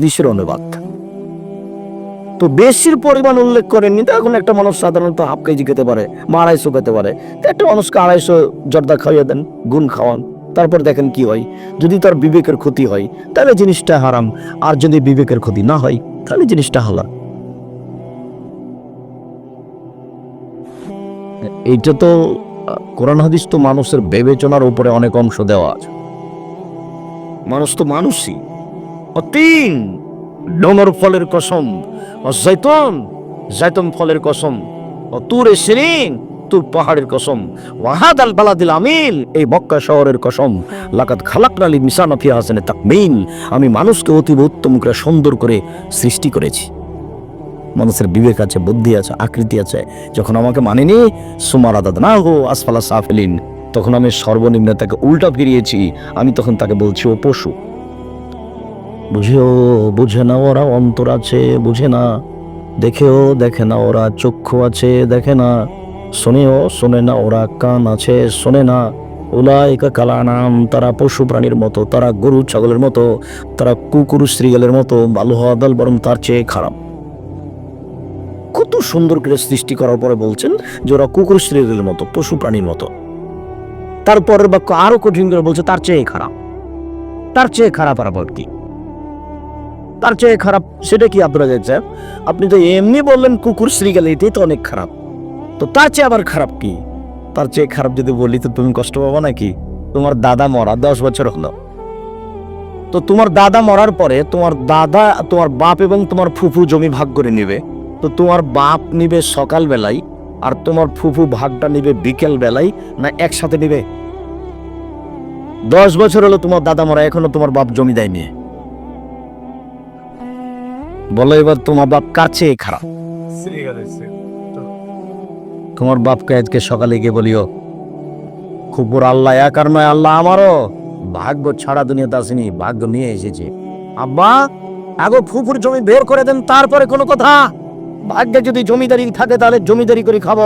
হাদিসের অনুবাদ। তো বেশির পরিমাণ উল্লেখ করেননি, তো এখন একটা মানুষ সাধারণত হাফ কেজি খেতে পারে, বা আড়াইশো খেতে পারে। একটা মানুষকে আড়াইশো জর্দা খাইয়ে দেন, গুণ খাওয়ান, তারপর দেখেন কি হয়? যদি তার বিবেকের ক্ষতি হয়, তাহলে জিনিসটা হারাম, আর যদি বিবেকের ক্ষতি না হয়, তাহলে জিনিসটা হালাল। এইটা তো, কোরআন হাদিস তো মানুষের বিবেচনার উপরে অনেক অংশ দেওয়া আছে। মানুষ তো মানুষই। অতিন ডোমর ফলের কসম, ও জৈতন জৈতন ফলের কসম, ও তুরে শিরিন, তুর পাহাড়ের কসম ওয়াহাদ আল বালাদিল আমিল, এই মক্কা শহরের কসম লাকাত খালাকনালি মিসানা ফি হাসানে তাকমিল, আমি মানুষকে অতীব উত্তম করে সুন্দর করে সৃষ্টি করেছি। মানুষের বিবেক আছে, বুদ্ধি আছে, আকৃতি আছে, যখন আমাকে মানেনি সুমার আদাদ না হো আসফালা সাফেলিন, তখন আমি সর্বনিম্ন তাকে উল্টা ফিরিয়েছি, আমি তখন তাকে বলছি, ও পশু। বুঝেও বুঝে না ওরা অন্তর আছে, বুঝে না। দেখেও দেখে না ওরা চক্ষু আছে, দেখে না। শোনেও শোনে না ওরা কান আছে, শোনে না। উলাইকা কালানাম, তারা পশু প্রাণীর মতো, তারা গরু ছাগলের মতো, তারা কুকুর শ্রীগালের মতো ভালো হওয়া দল বরং তার চেয়ে খারাপ। কত সুন্দর করে সৃষ্টি করার পরে বলছেন যে ওরা কুকুর শ্রীগালের মতো, পশু প্রাণীর মতো। তারপরের বাক্য আরও কঠিন করে বলছে, তার চেয়ে খারাপ। তার চেয়ে খারাপ আর কি তার চেয়ে খারাপ সেটা কি আপনারা দেখছেন আপনি তো এমনি বললেন কুকুর শ্রীগাল, এটাই তো অনেক খারাপ। তো তার চেয়ে আবার খারাপ কি? তার চেয়ে খারাপ যদি বলি, তো তুমি কষ্ট পাবো নাকি? তোমার দাদা মরা দশ বছর হলো। তো তোমার দাদা মরার পরে তোমার দাদা, তোমার বাপ এবং তোমার ফুফু জমি ভাগ করে নিবে। তো তোমার বাপ নিবে সকাল বেলায় আর তোমার ফুফু ভাগটা নিবে বিকেল বেলায় না একসাথে নিবে? দশ বছর হলো তোমার দাদা মরা, এখনও তোমার বাপ জমি দেয়নি। বলো এবার তোমার বাপ চেয়ে খারাপ। তোমার বাপকে আজকে সকালে গিয়ে বলিও বড় আল্লাহ, এক আর নয়, আল্লাহ আমারও। ভাগ্য ছাড়া দুনিয়াতে আসেনি, ভাগ্য নিয়ে এসেছে। আব্বা, আগো ফুফুর জমি বের করে দেন, তারপরে কোনো কথা। ভাগ্যে যদি জমিদারি থাকে, তাহলে জমিদারি করে খাব।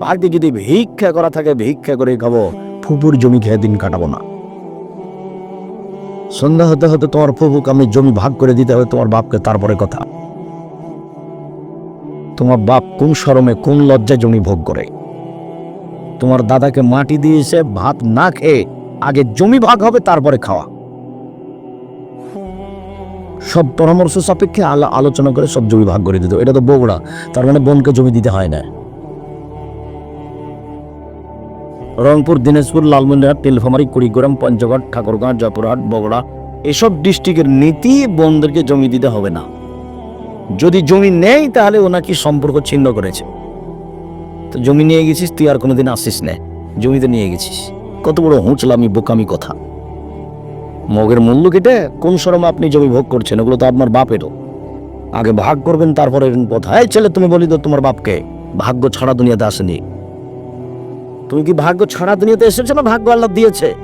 ভাগ্যে যদি ভিক্ষা করা থাকে, ভিক্ষা করে খাব। ফুফুর জমি খেয়ে দিন কাটাবো না। সন্ধ্যা হতে হতে তোমার ফুফুকে আমি জমি ভাগ করে দিতে হবে তোমার বাপকে, তারপরে কথা। তোমার বাপ কোন শরমে, কোন লজ্জায় জমি ভোগ করে? তোমার দাদাকে মাটি দিয়েছে ভাত না খেয়ে আগে জমি ভাগ হবে, তারপরে খাওয়া। সব পরামর্শ সাপেক্ষে আলো- আলোচনা করে সব জমি ভাগ করে দিত এটা তো বগুড়া, তার মানে বোনকে জমি দিতে হয় না। রংপুর, দিনাজপুর, লালমনিরহাট নীলফামারী কুড়িগ্রাম, পঞ্চগড় ঠাকুরগাঁও জয়পুরহাট, বগুড়া, এসব ডিস্ট্রিক্টের নীতি বোনদেরকে জমি দিতে হবে না। যদি জমি নেই, তাহলে ও নাকি সম্পর্ক ছিন্ন করেছে। তো জমি নিয়ে গেছিস, তুই আর কোনোদিন আসিস না। জমিতে নিয়ে গেছিস। কত বড় হুঁচলামি, বোকামি কথা। মগের মূল্য কেটে কোন শরমে আপনি জমি ভোগ করছেন, ওগুলো তো আপনার বাপেরও। আগে ভাগ করবেন তারপরে কথা এই ছেলে, তুমি বলি তো তোমার বাপকে। ভাগ্য ছাড়া দুনিয়াতে আসেনি। তুমি কি ভাগ্য ছাড়া দুনিয়াতে এসেছ না ভাগ্য আল্লাহ দিয়েছে?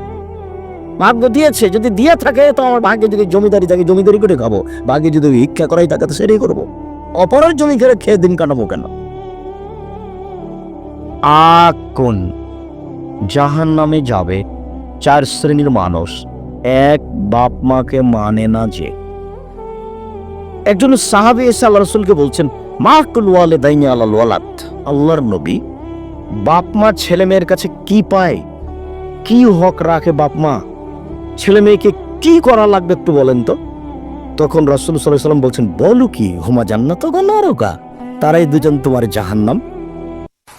ভাগ্য দিয়েছে, যদি দিয়ে থাকে, তো আমার ভাগ্যে যদি জমিদারি থাকে, জমিদারি করে খাব। ভাগ্যে যদি ভিক্ষা করাই থাকে, তো সেটাই করব। অপরের জমি খেয়ে খেয়ে দিন কাটাবো কেন? আকুন। জাহান নামে যাবে চার শ্রেণির মানুষ। এক বাপ মাকে মানে না যে। একজন সাহাবি এসে আল্লাহ রসুলকে বলছেন, মা কুল ওয়ালে দাইনি আল্লাহ আল্লাহর নবী বাপ মা ছেলে মেয়ের কাছে কি পায়? কি হক রাখে বাপ মা ছেলে মেয়েকে কি করা লাগবে একটু বলেন তো? তখন রসুল সাল্লাম বলছেন, বলো কি, হুমা জান্নাত নরকা তারাই দুজন তোমার জাহান্নাম।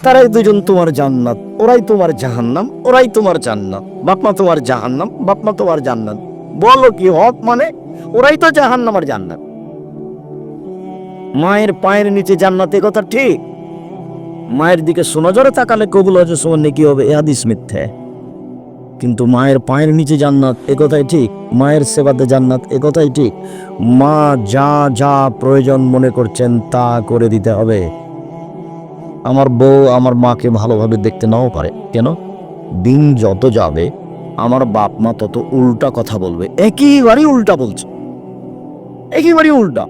তারাই দুজন তোমার জান্নাত। ওরাই তোমার জাহান্নাম, ওরাই তোমার জান্নাত। বাপমা তোমার জাহান্নাম, বাপমা তোমার জান্নাত। বলো কি হক মানে? ওরাই তো জাহান্নাম আর জান্নাত। মায়ের পায়ের নিচে জান্নাত, এ কথা ঠিক? মায়ের দিকে সুনজরে তাকালে কবুল হজে সমান কি হবে, এ হাদিস মিথ্যে। কিন্তু মায়ের পায়ের নিচে জান্নাত, এ কথাই ঠিক। মায়ের সেবাতে জান্নাত, এ কথাই ঠিক। মা যা যা প্রয়োজন মনে করছেন, তা করে দিতে হবে। আমার বউ আমার মাকে ভালোভাবে দেখতে নাও পারে। কেন? দিন যত যাবে, আমার বাপ মা তত উল্টা কথা বলবে। একইবারই উল্টা বলছে। একইবারই উল্টা।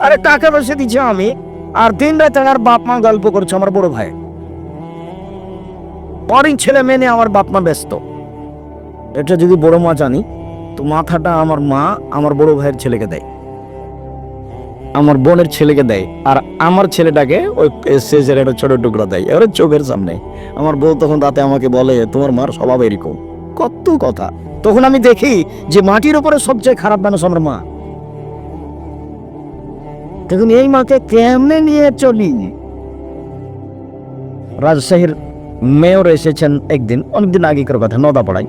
আরে টাকা পয়সা দিচ্ছে আমি? আর দিন রাতে আমার বাপ মা গল্প করছে, আমার বড় ভাই। পরই ছেলে মেনে আমার বাপ মা ব্যস্ত। এটা যদি বড় মা জানি, তো মাথাটা আমার মা আমার বড় ভাইয়ের ছেলেকে দেয়। আমার বোনের ছেলেকে দেয়, আর আমার ছেলেটাকে ওই শেষের একটা ছোট টুকরা দেয়। এবারে চোখের সামনে। আমার বউ তখন রাতে আমাকে বলে, তোমার মার স্বভাব এরকম। কত কথা। তখন আমি দেখি যে মাটির উপরে সবচেয়ে খারাপ মানুষ আমার মা। দেখুন, এই মাকে কেমনে নিয়ে চলি? রাজশাহীর মেয়র এসেছেন একদিন, অনেকদিন আগেকার কথা, নদাপাড়ায়।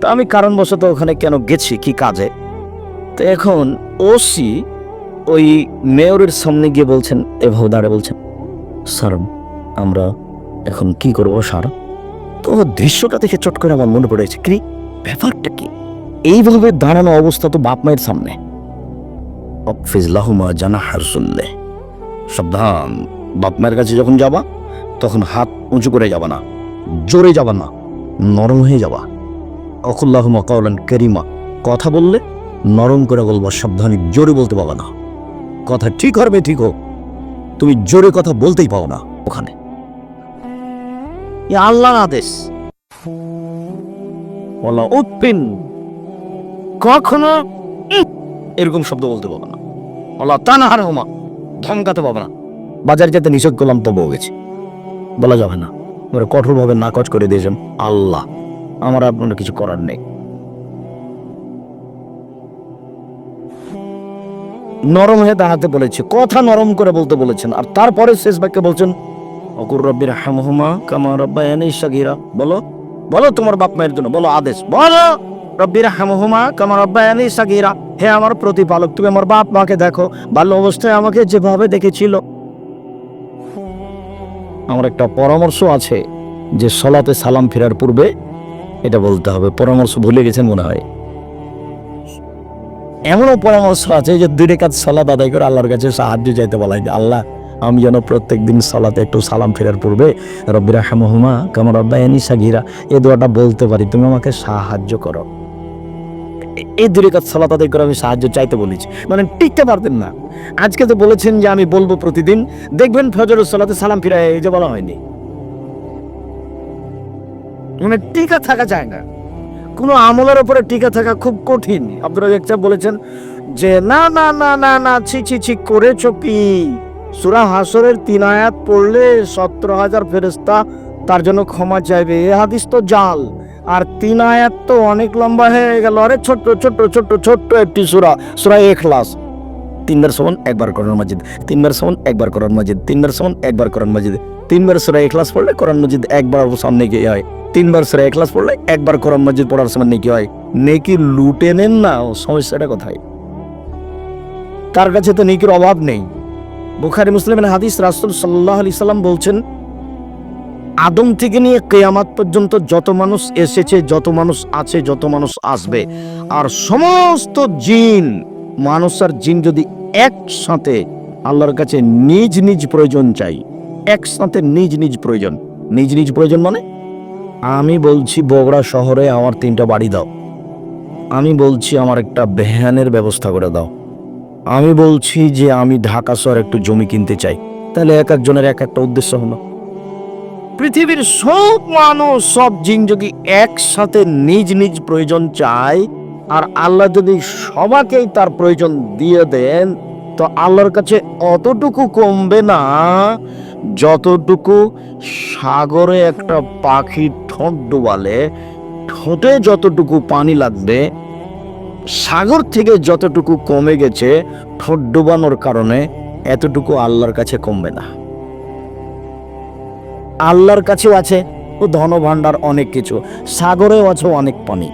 তো আমি কারণবশত ওখানে কেন গেছি, কি কাজে? তো এখন ওসি ওই মেয়রের সামনে গিয়ে বলছেন এভাবে দাঁড়ে বলছেন, স্যার, আমরা এখন কি করব, স্যার? তো দৃশ্যটা দেখে চট করে আমার মনে পড়েছে কি ব্যাপারটা কি? এইভাবে দাঁড়ানো অবস্থা তো বাপ মায়ের সামনে। অফিজলাহুমা জানা হারসুল্লে সাবধান, বাপ মায়ের কাছে যখন যাবা, তখন হাত উঁচু করে যাবা না, জোরে যাবা না, নরম হয়ে যাবা। অকুল্লাহুমা কওলান করিমা, কথা বললে নরম করে বলবা, সাবধানে জোরে বলতে পাবা না। কথা ঠিক হবে ঠিক হোক, তুমি জোরে কথা বলতেই পাও না ওখানে। এ আল্লাহর আদেশ। বলা উৎপিন কখনো এরকম শব্দ বলতে পাবো না। আল্লাহ তা না হার ধমকাতে পাবো না। বাজার যেতে নিষেধ করলাম, তবুও গেছি। বলা যাবে না। ওরা কঠোরভাবে নাকচ করে দিয়েছেন। আল্লাহ, আমার আপনার কিছু করার নেই। নরম হয়ে দাঁড়াতে বলেছে, কথা নরম করে বলতে বলেছেন। আর তারপরে শেষ বাক্যে বলছেন, অকুর রব্বির হামহুমা কামা রব্বায়ানি সাগীরা। বলো বলো তোমার বাপ মায়ের জন্য, বলো আদেশ, বলো। রব্বির হামহুমা কামার রব্বায়ানি সাগীরা। হে আমার প্রতিপালক, তুমি আমার বাপ মাকে দেখো। বাল্য অবস্থায় আমাকে যেভাবে দেখেছিল। আমার একটা পরামর্শ আছে যে সলাতে সালাম ফেরার পূর্বে এটা বলতে হবে। পরামর্শ ভুলে গেছেন মনে হয়। এমনও পরামর্শ আছে যে দুই রেখাত সালাদ আদায় করে আল্লাহর কাছে সাহায্য চাইতে বলা যে আল্লাহ, আমি যেন প্রত্যেক দিন সালাতে একটু সালাম ফেরার পূর্বে রব্বিরা হামহুমা কামর রব্বায়ানি সাগিরা, এ দোয়াটা বলতে পারি। তুমি আমাকে সাহায্য করো। এই দুই রেখাত সালাত আদায় করে আমি সাহায্য চাইতে বলেছি। মানে টিকতে পারতেন না। আজকে তো বলেছেন যে আমি বলব প্রতিদিন। দেখবেন ফজর সালাতে সালাম ফিরায়, এই যে বলা হয়নি। মানে টিকা থাকা যায় না। কোনো আমলের উপরে টিকা থাকা খুব কঠিন। আব্দুল রাজাক বলেছেন যে, না না না না না, ছি ছি ছি, করেছ কি? সুরা হাসরের তিন আয়াত পড়লে সতেরো হাজার ফেরেস্তা তার জন্য ক্ষমা চাইবে। এ হাদিস তো জাল। আর তিন আয়াত তো অনেক লম্বা হয়ে গেল। আরে ছোট্ট ছোট্ট ছোট্ট ছোট্ট একটি সুরা সুরা এখলাস তিনবার সমান একবার কোরআন মাজিদ। তিনবার সমান একবার কোরআন মাজিদ। তিনবার সমান একবার কোরআন মাজিদ। তিনবার সুরা এখলাস পড়লে কোরআন মাজিদ একবার সামনে গিয়ে হয়। তিনবার সুরা এখলাস পড়লে একবার কোরআন মাজিদ পড়ার সময় নেকি হয়। নেকি লুটে নেন না সমস্যাটা কোথায়? তার কাছে তো নেকির অভাব নেই। বুখারি, মুসলিমের হাদিস রাসুল সাল্লাহ আলি সাল্লাম বলছেন আদম থেকে নিয়ে কেয়ামাত পর্যন্ত যত মানুষ এসেছে, যত মানুষ আছে, যত মানুষ আসবে। আর সমস্ত জিন, মানুষ আর জিন যদি একসাথে আল্লাহর কাছে নিজ নিজ প্রয়োজন চাই, একসাথে নিজ নিজ প্রয়োজন। নিজ নিজ প্রয়োজন মানে? আমি বলছি, বগুড়া শহরে আমার তিনটা বাড়ি দাও। আমি বলছি, আমার একটা ভ্যানের ব্যবস্থা করে দাও। আমি বলছি যে, আমি ঢাকা শহর একটু জমি কিনতে চাই। তাহলে এক একজনের এক একটা উদ্দেশ্য হলো। পৃথিবীর সব মানুষ, সব জিন যদি একসাথে নিজ নিজ প্রয়োজন চায়। আর আল্লাহ যদি সবাকেই তার প্রয়োজন দিয়ে দেন, তো আল্লাহর কাছে অতটুকু কমবে না, যতটুকু সাগরে একটা পাখি ঠোঁট ডুবালে, ঠোঁটে যতটুকু পানি লাগবে, সাগর থেকে যতটুকু কমে গেছে, ঠোঁট ডুবানোর কারণে এতটুকু আল্লাহর কাছে কমবে না। আল্লাহর কাছেও আছে ধন ভাণ্ডার অনেক কিছু। সাগরেও আছে অনেক পানি।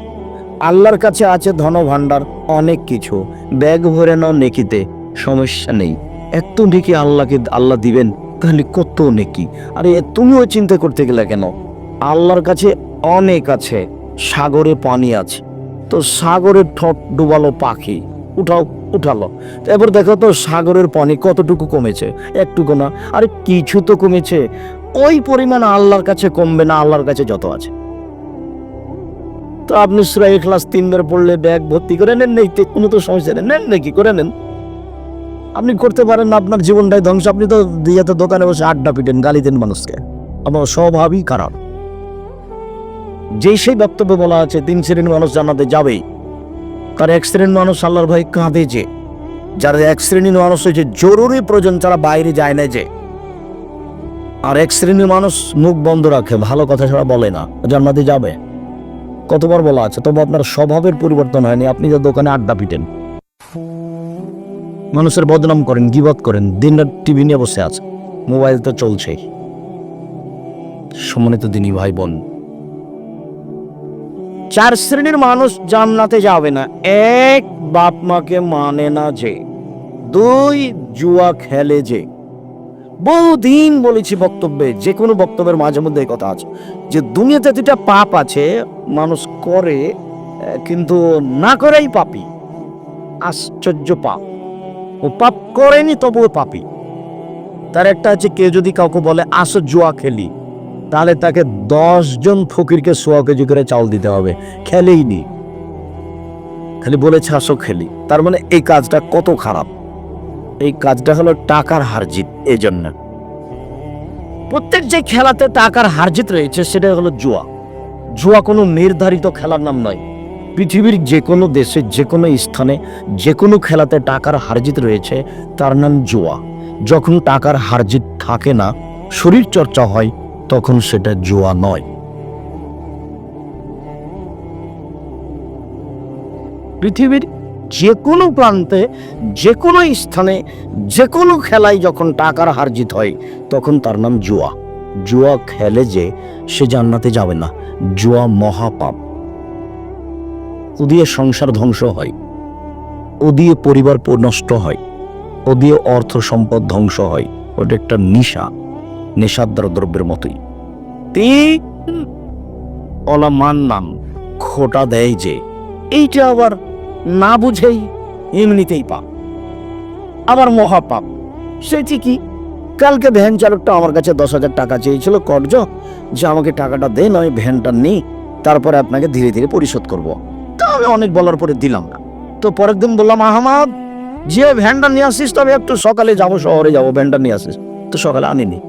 আল্লাহর কাছে আছে ধন ভাণ্ডার অনেক কিছু। ব্যাগ ভরে নাও নেকিতে, সমস্যা নেই। এত নেকি আল্লাহকে, আল্লাহ দিবেন, তাহলে কত নেকি? আরে, তুমিও চিন্তা করতে গেলে কেন? আল্লাহর কাছে অনেক আছে, সাগরে পানি আছে। তো সাগরের ঠোঁট ডুবালো পাখি। উঠাও, উঠালো। এবার দেখো তো সাগরের পানি কতটুকু কমেছে? একটুকু না। আরে, কিছু তো কমেছে। ওই পরিমাণ আল্লাহর কাছে কমবে না, আল্লাহর কাছে যত আছে। তো আপনি সুরাই ক্লাস তিনবার পড়লে ব্যাগ ভর্তি করে নেন নেই কোনো তো সমস্যা নেই। নেন নাকি? করে নেন। আপনি করতে পারেন না, আপনার জীবনটাই ধ্বংস। আপনি তো দিয়াতে দোকানে বসে আড্ডা পিটেন, গালি দেন মানুষকে। আমার স্বভাবই খারাপ। যেই সেই বক্তব্যে বলা আছে, তিন শ্রেণির মানুষ জানাতে যাবেই। তার এক শ্রেণির মানুষ আল্লাহর ভাই কাঁদে যে যারা এক শ্রেণির মানুষ হয়েছে, জরুরি প্রয়োজন ছাড়া বাইরে যায় না যে। আর এক শ্রেণির মানুষ মুখ বন্ধ রাখে, ভালো কথা ছাড়া বলে না। জান্নাতে যাবে। কতবার বলা আছে, তবে আপনার স্বভাবের পরিবর্তন হয়নি, আপনি যে দোকানে আড্ডা পিটেন। মানুষের বদনাম করেন, গিবত করেন দিন রাত টিভি নিয়ে বসে আছে, মোবাইল তো চলছেই। সম্মানিত দিনী ভাই বোন চার শ্রেণির মানুষ জান্নাতে যাবে না, এক বাপ মাকে মানে না যে, দুই জুয়া খেলে যে। বহুদিন বলেছি বক্তব্যে, যে কোনো বক্তব্যের মাঝে মধ্যে এই কথা আছে। যে দুনিয়াতে দুটা পাপ আছে, মানুষ করে কিন্তু না করেই পাপি। আশ্চর্য পাপ। ও পাপ করেনি, তবুও পাপি। তার একটা আছে, কেউ যদি কাউকে বলে, আসো জুয়া খেলি, তাহলে তাকে দশজন ফকিরকে সোয়া কেজি করে চাউল দিতে হবে। খেলেই নি। খালি বলেছে, আসো খেলি। তার মানে এই কাজটা কত খারাপ। এই কাজটা হলো টাকার হারজিত এই জন্য প্রত্যেক যে খেলাতে টাকার হারজিত রয়েছে, সেটা হলো জুয়া। জুয়া কোনো নির্ধারিত খেলার নাম নয়। পৃথিবীর যে কোনো দেশে যে কোনো স্থানে যে কোনো খেলাতে টাকার হারজিত রয়েছে, তার নাম জুয়া। যখন টাকার হারজিত থাকে না, শরীর চর্চা হয়, তখন সেটা জুয়া নয়। পৃথিবীর যে কোনো প্রান্তে যে কোনো স্থানে যে কোনো খেলায় যখন টাকার হারজিত হয়, তখন তার নাম জুয়া। জুয়া খেলে যে সে জান্নাতে যাবে না। জুয়া মহাপাপ। ও দিয়ে সংসার ধ্বংস হয়। ও দিয়ে পরিবার নষ্ট হয়। ও দিয়ে অর্থ সম্পদ ধ্বংস হয়। ওটা একটা নেশা। নেশাদ্র দ্রব্যের মতোই। তিন অলা মান নাম খোটা দেয় যে, এইটা আবার না বুঝেই এমনিতেই পাপ। আবার মহাপাপ সেটি কি কালকে ভ্যান চালকটা আমার কাছে দশ হাজার টাকা চেয়েছিল কর্জ যে আমাকে টাকাটা দেন আমি ভ্যানটা নিই তারপরে আপনাকে ধীরে ধীরে পরিশোধ করব। তা আমি অনেক বলার পরে দিলাম। না তো পরের দিন বললাম আহমাদ যে ভ্যানটা নিয়ে আসিস তবে একটু সকালে যাব শহরে যাব ভ্যানটা নিয়ে আসিস। তো সকালে আনিনি।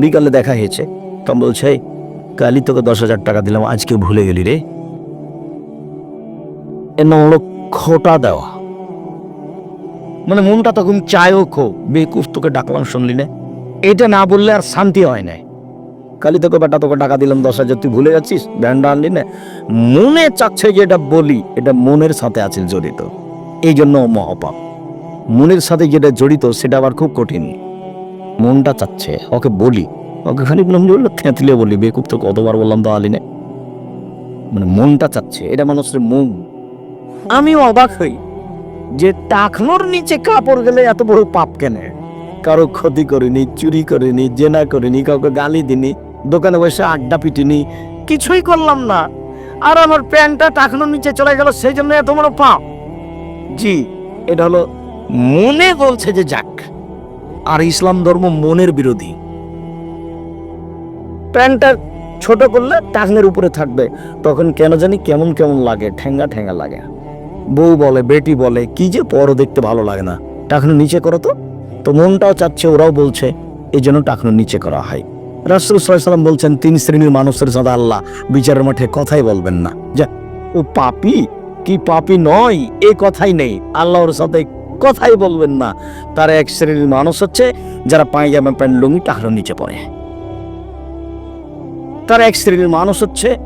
বিকালে দেখা হয়েছে। তখন বলছে "এই, কালই তোকে দশ হাজার টাকা দিলাম আজকে ভুলে গেলি রে। হলো খোটা দেওয়া। মানে মনটা তখন চায়ও খো বেকুফ তোকে ডাকলাম শুনলি না। এটা না বললে আর শান্তি হয় না কালি তোকে বেটা তোকে টাকা দিলাম দশ হাজার, তুই ভুলে যাচ্ছিস? ব্যান্ডা আনলি না। মনে চাচ্ছে যে এটা বলি, এটা মনের সাথে জড়িত। এই জন্য মহাপাপ। মনের সাথে যেটা জড়িত, সেটা আবার খুব কঠিন। মনটা চাচ্ছে, ওকে বলি। ওকে বলল থেঁতলে বলি বেকুব তো কতবার বললাম তো আলি না। মানে মনটা চাচ্ছে, এটা মানুষের মন। আমি অবাক হই যে টাকনোর নিচে কাপড় গেলে এত বড় পাপ কেনে? কারও ক্ষতি করিনি, চুরি করিনি, জেনা করিনি, কাউকে গালি দিনি, দোকানে বসে আড্ডা পিটিনি, কিছুই করলাম না। আর আমার প্যান্টটা টাকনোর নিচে চলে গেল, সেই জন্য এত বড় পাপ। জি, এটা হলো মনে বলছে যে যাক, আর ইসলাম ধর্ম মনের বিরোধী। প্যান্টটা ছোট করলে টাকনের উপরে থাকবে, তখন কেন জানি কেমন কেমন লাগে, ঠেঙ্গা ঠেঙ্গা লাগে। বউ বলে, বেটি বলে, কি যে পরও দেখতে ভালো লাগে না। টাকনো নিচে করো তো। তো মনটাও চাচ্ছে, ওরাও বলছে এই জন্য টাকনো নিচে করা হয়। রাসুল সাল্লাম বলছেন, তিন শ্রেণির মানুষের সাদা আল্লাহ বিচারের মাঠে কথাই বলবেন না। যা, ও পাপি? কি পাপি নয়? এ কথাই নেই। আল্লাহর সাথে কথাই বলবেন না। তার এক শ্রেণির মানুষ হচ্ছে, যারা পায়জামা প্যান্ট, লুঙ্গি টাকনোর নিচে পড়ে তার এক শ্রেণির মানুষ হচ্ছে,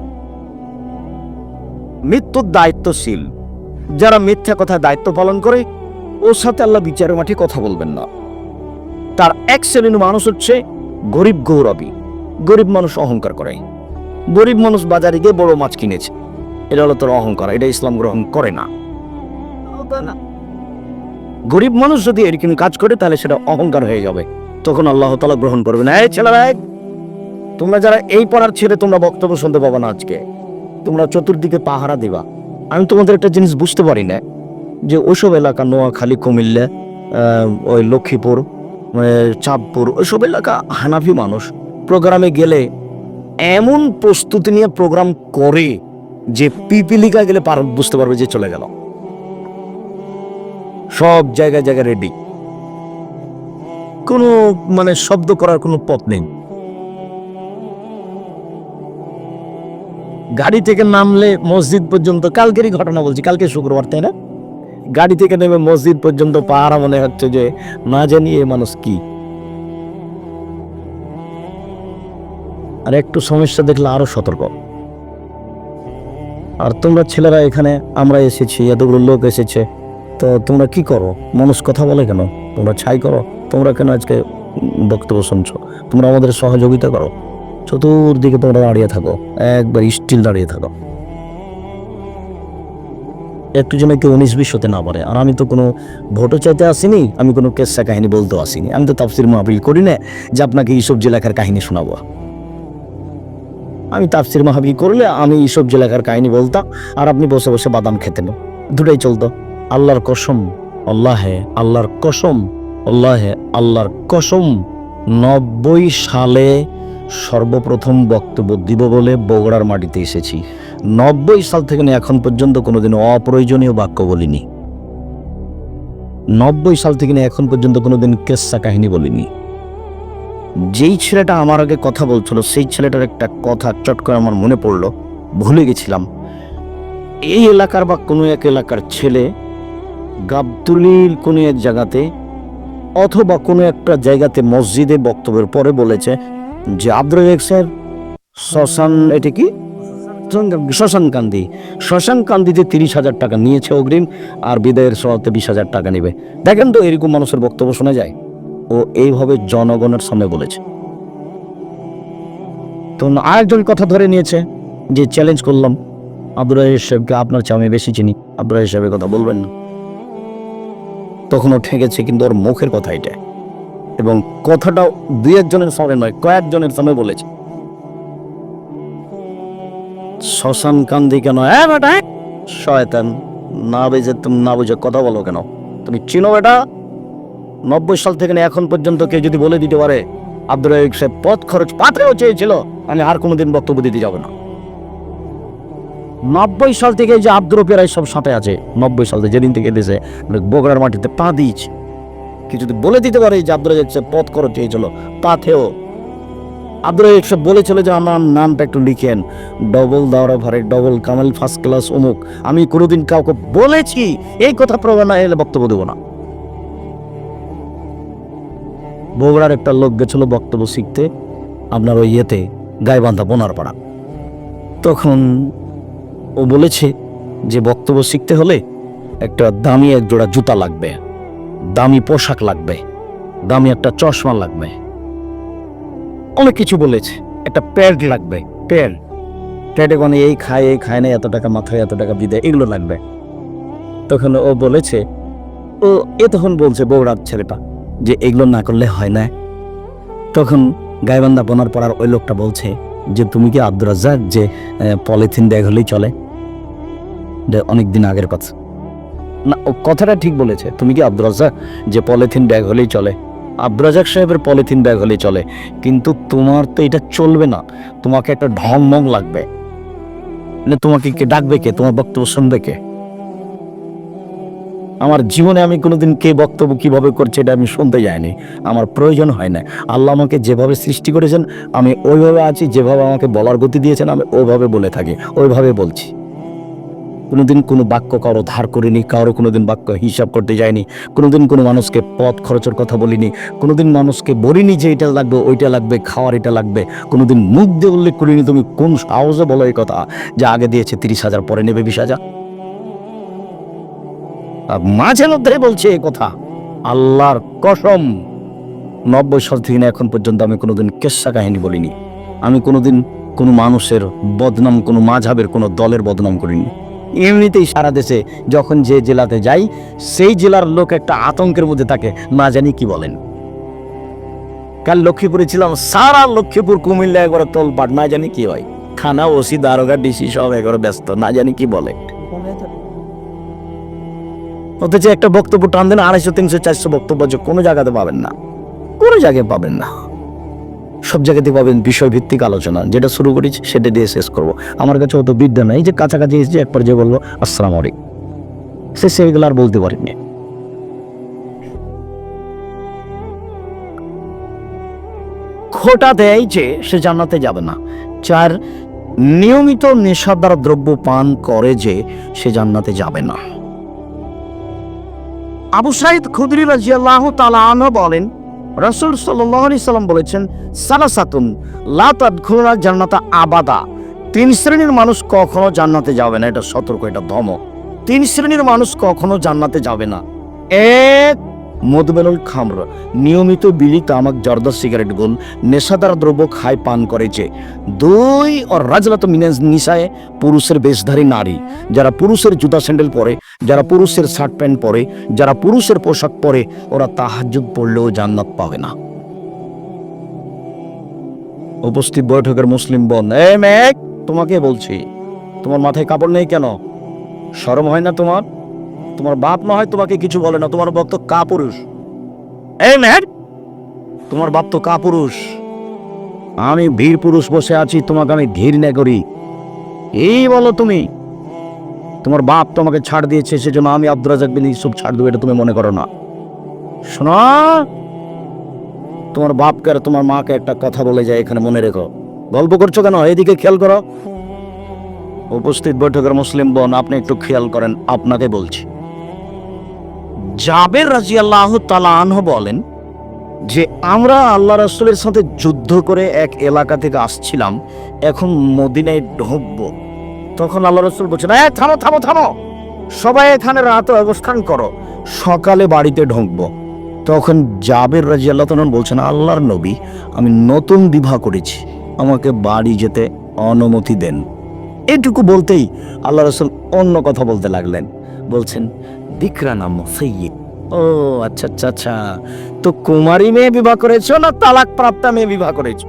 মৃত্যুর দায়িত্বশীল। যারা মিথ্যা কথা দায়িত্ব পালন করে, ওর সাথে আল্লাহ বিচারের মাঠে কথা বলবেন না। তার এক শ্রেণির মানুষ হচ্ছে গরিব গৌরবী। গরিব মানুষ অহংকার করে। গরিব মানুষ বাজারে গিয়ে বড় মাছ কিনেছে। এটা হলো তোর অহংকার, এটা ইসলাম গ্রহণ করে না। গরিব মানুষ যদি এরকম কাজ করে, তাহলে সেটা অহংকার হয়ে যাবে। তখন আল্লাহ তালা গ্রহণ করবে না এই ছেলেরা তোমরা যারা এই পড়ার ছেড়ে তোমরা বক্তব্য শুনতে পাবো না আজকে। তোমরা চতুর্দিকে পাহারা দিবা। আমি তোমাদের একটা জিনিস বুঝতে পারি না, যে ওইসব এলাকা নোয়াখালী, কুমিল্লা ওই লক্ষ্মীপুর চাঁদপুর, ওইসব এলাকা হানাফি মানুষ প্রোগ্রামে গেলে এমন প্রস্তুতি নিয়ে প্রোগ্রাম করে যে পিপিলিকা গেলে পার, বুঝতে পারবে যে চলে গেল। সব জায়গায় জায়গায় রেডি কোনো মানে শব্দ করার কোনো পথ নেই। গাড়ি থেকে নামলে মসজিদ পর্যন্ত, কালকেরই ঘটনা বলছি, কালকে শুক্রবার, তাই না? গাড়ি থেকে নেমে মসজিদ পর্যন্ত পাহারা মনে হচ্ছে যে, না জানি এ মানুষ কি। আর একটু সমস্যা দেখলে আরও সতর্ক। আর তোমরা ছেলেরা এখানে, আমরা এসেছি, এতগুলো লোক এসেছে, তো তোমরা কি করো? মানুষ কথা বলে কেন? তোমরা ছাই করো? তোমরা কেন আজকে বক্তব্য শুনছো? তোমরা আমাদের সহযোগিতা করো? চতুর্দিকে তোমরা দাঁড়িয়ে থাকো একবার স্টিল দাঁড়িয়ে থাকো। একটু যেন কেউ উনিশ বিশ হতে না পারে। আর আমি তো কোনো ভোটও চাইতে আসিনি, আমি কোনো কেসা কাহিনী বলতেও আসিনি। আমি তো তাফসির মাহফিল করি না, যে আপনাকে ইসব জেলাকার কাহিনী শোনাবো। আমি তাফসির মাহফিল করলে আমি ইসব জেলাকার কাহিনী বলতাম, আর আপনি বসে বসে বাদাম খেতেন দুটাই চলতো। আল্লাহর কসম, আল্লাহে আল্লাহর কসম, আল্লাহে আল্লাহর কসম, নব্বই সালে সর্বপ্রথম বক্তব্য দিব বলে বগুড়ার মাটিতে এসেছি। নব্বই সাল থেকে এখন পর্যন্ত কোনোদিন অপ্রয়োজনীয় বাক্য বলিনি। নব্বই সাল থেকে এখন পর্যন্ত কোনোদিন কেসা কাহিনী বলিনি। যেই ছেলেটা আমার আগে কথা বলছিল, সেই ছেলেটার একটা কথা চট করে আমার মনে পড়ল, ভুলে গেছিলাম। এই এলাকার বা কোনো এক এলাকার ছেলে গাবতুলির কোনো এক জায়গাতে অথবা কোনো একটা জায়গাতে মসজিদে বক্তব্যের পরে বলেছে যে আব্দুল রাজাক স্যার, শ্মশান, এটি কি? শ্মশান কান্দি। শ্মশান কান্দিতে তিরিশ হাজার টাকা নিয়েছে অগ্রিম, আর বিদায়ের সহাতে বিশ হাজার টাকা নেবে। দেখেন তো, এরকম মানুষের বক্তব্য শোনা যায়। ও এইভাবে জনগণের সামনে বলেছে। তো আরেকজন কথা ধরে নিয়েছে, যে চ্যালেঞ্জ করলাম। আব্দুল রাজাক সাহেবকে আপনার চেয়ে আমি বেশি চিনি। আব্দুল রাজাক সাহেবের কথা বলবেন না। তখন ও ঠেকেছে, কিন্তু ওর মুখের কথা এটা। এবং কথাটাও দুই একজনের সামনে নয়, কয়েকজনের সামনে বলেছে। শ্মশান কান্দি কেন? বেটা শয়তান, না বুঝে তুমি না বুঝে কথা বলো কেন? তুমি চিনো বেটা? নব্বই সাল থেকে এখন পর্যন্ত কেউ যদি বলে দিতে পারে আব্দুল রাহিক সাহেব পথ খরচ পাতেও চেয়েছিল, আমি আর কোনোদিন বক্তব্য দিতে যাব না। নব্বই সাল থেকে যে আব্দুল রফিয়ারাই সব সাথে আছে, নব্বই সাল থেকে যেদিন থেকে এদেশে বগুড়ার মাটিতে পা দিয়েছে। কি যদি বলে দিতে পারে যে আব্দুল রাহিক সাহেব পথ খরচ চেয়েছিল পাথেও আব্দুল রাহিক সাহেব বলেছিল যে আমার নামটা একটু লিখেন, ডবল দাওরা ভারে ডবল কামাল ফার্স্ট ক্লাস অমুক। আমি কোনোদিন কাউকে বলেছি এই কথা প্রমাণ না এলে বক্তব্য দেবো না। বগুড়ার একটা লোক গেছিল বক্তব্য শিখতে, আপনার ওই ইয়েতে গাইবান্ধা বোনার পাড়া তখন ও বলেছে যে বক্তব্য শিখতে হলে একটা দামি এক জোড়া জুতা লাগবে। দামি পোশাক লাগবে, দামি একটা চশমা লাগবে। অনেক কিছু বলেছে, একটা প্যাড লাগবে, প্যাড। প্যাডে মানে এই খায় এই খায় না, এত টাকা মাথায় এত টাকা বিদে এগুলো লাগবে। তখন ও বলেছে, ও এ তখন বলছে বৌড়ার ছেলেটা, যে এগুলো না করলে হয় না। তখন গাইবান্ধা বোনার পড়ার ওই লোকটা বলছে, যে তুমি কি আব্দুর যে পলিথিন ব্যাগ হলেই চলে? অনেক দিন আগের কথা। না কথাটা ঠিক বলেছে। তুমি কি রাজ্জাক যে পলিথিন ব্যাগ হলেই চলে। আব্দুর রাজাক সাহেবের পলিথিন ব্যাগ হলেই চলে। কিন্তু তোমার তো এটা চলবে না। তোমাকে একটা ঢং মং লাগবে। মানে তোমাকে কে ডাকবে কে? তোমার বক্তব্য শুনবে কে? আমার জীবনে আমি কোনোদিন কে বক্তব্য কীভাবে করছে এটা আমি শুনতে যাইনি। আমার প্রয়োজন হয় না আল্লাহ আমাকে যেভাবে সৃষ্টি করেছেন, আমি ওইভাবে আছি, যেভাবে আমাকে বলার গতি দিয়েছেন, আমি ওইভাবে বলে থাকি, ওইভাবে বলছি। কোনোদিন কোনো বাক্য কারও ধার করিনি, কারও কোনোদিন বাক্য হিসাব করতে যায়নি, কোনোদিন কোনো মানুষকে পথ খরচের কথা বলিনি, কোনোদিন মানুষকে বলিনি যে এটা লাগবে, ওইটা লাগবে, খাওয়ার এটা লাগবে, কোনোদিন মুখ দিয়ে উল্লেখ করিনি তুমি কোন সাহসে বলো এই কথা, যে আগে দিয়েছে তিরিশ হাজার পরে নেবে বিশ হাজার। মাঝে মধ্যে বলছে এই কথা, আল্লাহর কসম, নব্বই সাল এখন পর্যন্ত আমি কোনোদিন কেসা কাহিনী বলিনি, আমি কোনোদিন কোনো মানুষের বদনাম, কোনো মাঝাবের কোনো দলের বদনাম করিনি। এমনিতেই সারা দেশে যখন যে জেলাতে যাই, সেই জেলার লোক একটা আতঙ্কের মধ্যে থাকে না জানি কি বলেন। কাল লক্ষ্মীপুরে ছিলাম, সারা লক্ষ্মীপুর কুমিল্লা একবারে তোলপাট না জানি কি হয়? থানা ওসি দারোগা, ডিসি সব একবারে ব্যস্ত না জানি কি বলে। অথচ একটা বক্তব্য টান দেন, আড়াইশো, তিনশো, চারশো বক্তব্য কোনো জায়গাতে পাবেন না। কোনো জায়গায় পাবেন না। সব জায়গাতে পাবেন বিষয় ভিত্তিক আলোচনা, যেটা শুরু করেছি সেটা দিয়ে শেষ করব। আমার কাছে অত বিদ্যা নাই, যে কাছাকাছি এসেছে একবার যে বলল, আসসালাম আলাইকুম। সে সেগুলো আর বলতে পারিনি খোটা দেয় যে সে জান্নাতে যাবে না। চার নিয়মিত নেশাদার দ্রব্য পান করে যে সে জান্নাতে যাবে না। আবু সাইদ খুদরি রাজিয়াল্লাহ তালা বলেন রসুল সাল্লি সাল্লাম বলেছেন, সালাসাতুন লাতাদ খুলনা জান্নাতা আবাদা। তিন শ্রেণির মানুষ কখনো জান্নাতে যাবে না, এটা সতর্ক, এটা ধমক। তিন শ্রেণির মানুষ কখনো জান্নাতে যাবে না। এক মধুবেলুল খামর, নিয়মিত বিড়ি, তামাক, জর্দা, সিগারেট গুল নেশাদার দ্রব্য খায়, পান করেছে। দুই ও রাজলাত মিনাজ নিশায় পুরুষের বেশধারী নারী। যারা পুরুষের জুতা স্যান্ডেল পরে, যারা পুরুষের শার্ট প্যান্ট পরে, যারা পুরুষের পোশাক পরে, ওরা তাহাজ্জুদ পড়লেও জান্নাত পাবে না। উপস্থিত বৈঠকের মুসলিম বোন এ মেঘ, তোমাকে বলছি, তোমার মাথায় কাপড় নেই কেন? শরম হয় না তোমার? তোমার বাপ না হয় তোমাকে কিছু বলে না, তোমার বাপ তো কা পুরুষ এই মেঘ তোমার বাপ তো কা পুরুষ আমি বীর পুরুষ বসে আছি, তোমাকে আমি ঘৃণা করি। এই বলো তুমি, তোমার বাপ তোমাকে ছাড় দিয়েছে, সেজন্য আমি আব্দুর রাজাক বিন ইউসুফ ছাড় দেবো এটা তুমি মনে করো না। শোনো, তোমার বাপকে আর তোমার মাকে একটা কথা বলে যায়, এখানে মনে রেখো। গল্প করছ কেন? এদিকে খেয়াল করো। উপস্থিত বৈঠকের মুসলিম বোন, আপনি একটু খেয়াল করেন, আপনাকে বলছি। জাবের রাজি আল্লাহ তালাহ বলেন যে আমরা আল্লাহ রাসুলের সাথে যুদ্ধ করে এক এলাকা থেকে আসছিলাম এখন মদিনায় ঢুকবো। তখন আল্লাহ রসুল বলছেন "এই, থামো থামো থামো। সবাই এখানে রাত অবস্থান করো। সকালে বাড়িতে ঢুকবো। তখন জাবের রাজি আল্লাহ তালন বলছেন আল্লাহর নবী আমি নতুন বিবাহ করেছি। আমাকে বাড়ি যেতে অনুমতি দেন। এটুকু বলতেই আল্লাহ রসুল অন্য কথা বলতে লাগলেন। বলছেন দিকরা নাম সৈয়দ ও আচ্ছা আচ্ছা আচ্ছা। তো কুমারী মেয়ে বিবাহ করেছ না তালাক প্রাপ্তা মেয়ে বিবাহ করেছ?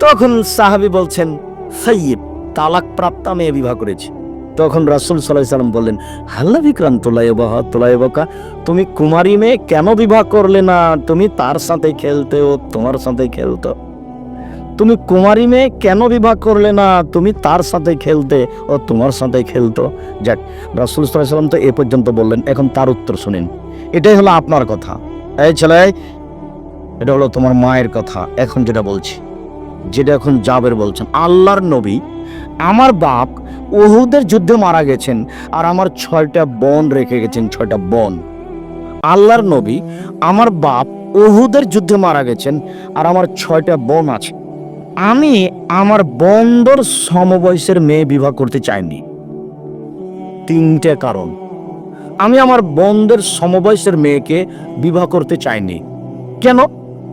তখন সাহাবি বলছেন সৈয়দ তালাক প্রাপ্তা মেয়ে বিবাহ করেছি। তখন রাসুল সাল্লাহ সাল্লাম বললেন, হাল্লা বিক্রান্ত তোলাইবাহ তোলাইবাকা তুমি কুমারী মেয়ে কেন বিবাহ করলে না? তুমি তার সাথে খেলতে ও তোমার সাথে খেলতো। তুমি কুমারী মেয়ে কেন বিবাহ করলে না? তুমি তার সাথে খেলতে ও তোমার সাথে খেলতো। যাক, রাসুল সাল্লাম তো এ পর্যন্ত বললেন, এখন তার উত্তর শুনেন। এটাই হলো আপনার কথা। এই ছেলে, এটা হলো তোমার মায়ের কথা, এখন যেটা বলছি। যেটা এখন জাবের বলছেন। আল্লাহর নবী, আমার বাপ ওহুদের যুদ্ধে মারা গেছেন আর আমার ছয়টা বোন রেখে গেছেন, ছয়টা বোন। আল্লাহর নবী, আমার বাপ ওহুদের যুদ্ধে মারা গেছেন আর আমার ছয়টা বোন আছে। আমি আমার বন্দর সমবয়সের মেয়ে বিবাহ করতে চাইনি। তিনটে কারণ। আমি আমার বন্ধের সমবয়সের মেয়েকে বিবাহ করতে চাইনি। কেন?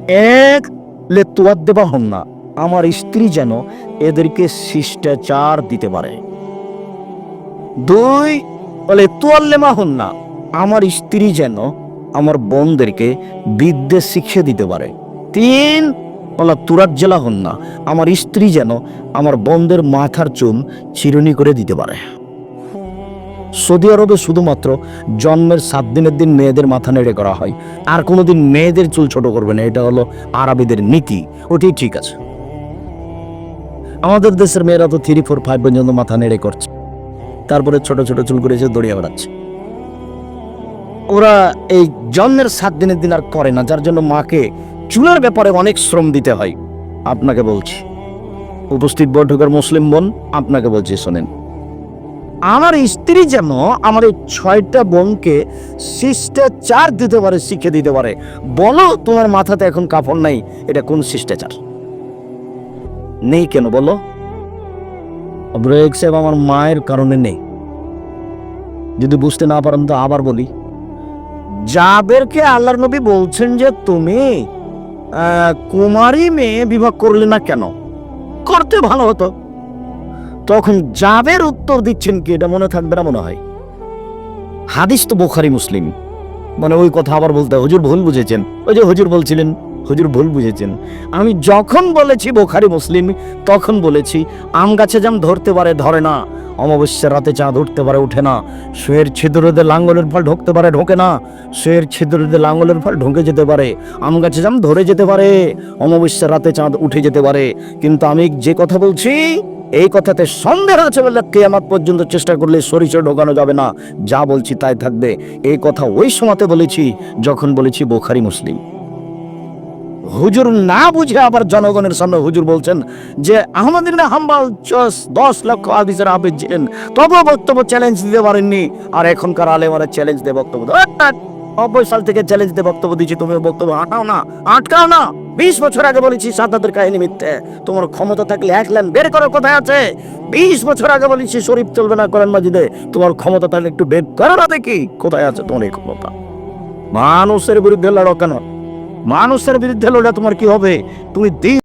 এক, লে তোয়ার দেবা হন না। আমার স্ত্রী যেন এদেরকে শিষ্টাচার দিতে পারে। দুই বলে তোয়াল্লেমা হন না। আমার স্ত্রী যেন আমার বোনদেরকে বিদ্যে শিখিয়ে দিতে পারে। তিন বলা তুরাত জেলা হন না। আমার স্ত্রী যেন আমার বোনদের মাথার চুল চিরুনি করে দিতে পারে। সৌদি আরবে শুধুমাত্র জন্মের সাত দিনের দিন মেয়েদের মাথা নেড়ে করা হয়। আর কোনোদিন মেয়েদের চুল ছোট করবে না, এটা হলো আরবিদের নীতি। ওটাই ঠিক আছে। আমাদের দেশের মেয়েরা তো থ্রি ফোর ফাইভ পর্যন্ত মাথা নেড়ে করছে। তারপরে ছোট ছোট চুল করে এসে দড়িয়ে বেড়াচ্ছে। ওরা এই জন্মের সাত দিনের দিন আর করে না, যার জন্য মাকে চুলের ব্যাপারে অনেক শ্রম দিতে হয়। আপনাকে বলছি। উপস্থিত বৈঠকের মুসলিম বোন, আপনাকে বলছি, শোনেন। আমার স্ত্রী যেন আমার এই ছয়টা বোনকে শিষ্টাচার দিতে পারে শিখে দিতে পারে। বলো, তোমার মাথাতে এখন কাপড় নাই, এটা কোন শিষ্টাচার? নেই কেন, বলো? ব্রেক সাহেব আমার মায়ের কারণে নেই। যদি বুঝতে না পারেন, তো আবার বলি। জাবেরকে আল্লাহর নবী বলছেন যে, তুমি কুমারী মেয়ে বিবাহ করলে না কেন? করতে ভালো হতো। তখন জাবের উত্তর দিচ্ছেন কি এটা মনে থাকবে না মনে হয়। হাদিস তো বোখারি, মুসলিম। মানে ওই কথা আবার বলতে হুজুর ভুল বুঝেছেন। ওই যে হুজুর বলছিলেন, হুজুর ভুল বুঝেছেন। আমি যখন বলেছি বোখারি, মুসলিম, তখন বলেছি, আম গাছে যেমন ধরতে পারে, ধরে না। অমাবস্যার রাতে চাঁদ উঠতে পারে, উঠে না। শুয়ের ছিদ্রতে লাঙ্গলের ফল ঢুকতে পারে, ঢোকে না। শুয়ের ছিদ্রতে লাঙ্গলের ফল ঢুকে যেতে পারে। আম গাছে যেমন ধরে যেতে পারে। অমাবস্যার রাতে চাঁদ উঠে যেতে পারে। কিন্তু আমি যে কথা বলছি, এই কথাতে সন্দেহ আছে বলে কেয়ামাত পর্যন্ত চেষ্টা করলে সরিষা ঢোকানো যাবে না। যা বলছি তাই থাকবে। এই কথা ওই সময়তে বলেছি, যখন বলেছি বোখারি মুসলিম। হুজুর না বুঝে আবার জনগণের সামনে হুজুর বলছেন যে আহমদিন হাম্বাল দশ লক্ষ হাদিসের হাফিজ ছিলেন, তবুও বক্তব্য চ্যালেঞ্জ দিতে পারেননি। আর এখনকার আলেমারা চ্যালেঞ্জ দিয়ে বক্তব্য নব্বই সাল থেকে চ্যালেঞ্জ দিয়ে বক্তব্য দিচ্ছি তুমি বক্তব্য আটাও না, আটকাও না। বিশ বছর আগে বলেছি সাদ্দাতের কাহিনী মিথ্যে। তোমার ক্ষমতা থাকলে এক লাইন বের করো কোথায় আছে? বিশ বছর আগে বলেছি শরীফ চলবে না করেন মাজিদে। তোমার ক্ষমতা থাকলে একটু বের করো না দেখি, কোথায় আছে তোমার এই ক্ষমতা? মানুষের বিরুদ্ধে লড়ো কেন? মানুষের বিরুদ্ধে লড়লে তোমার কি হবে? তুমি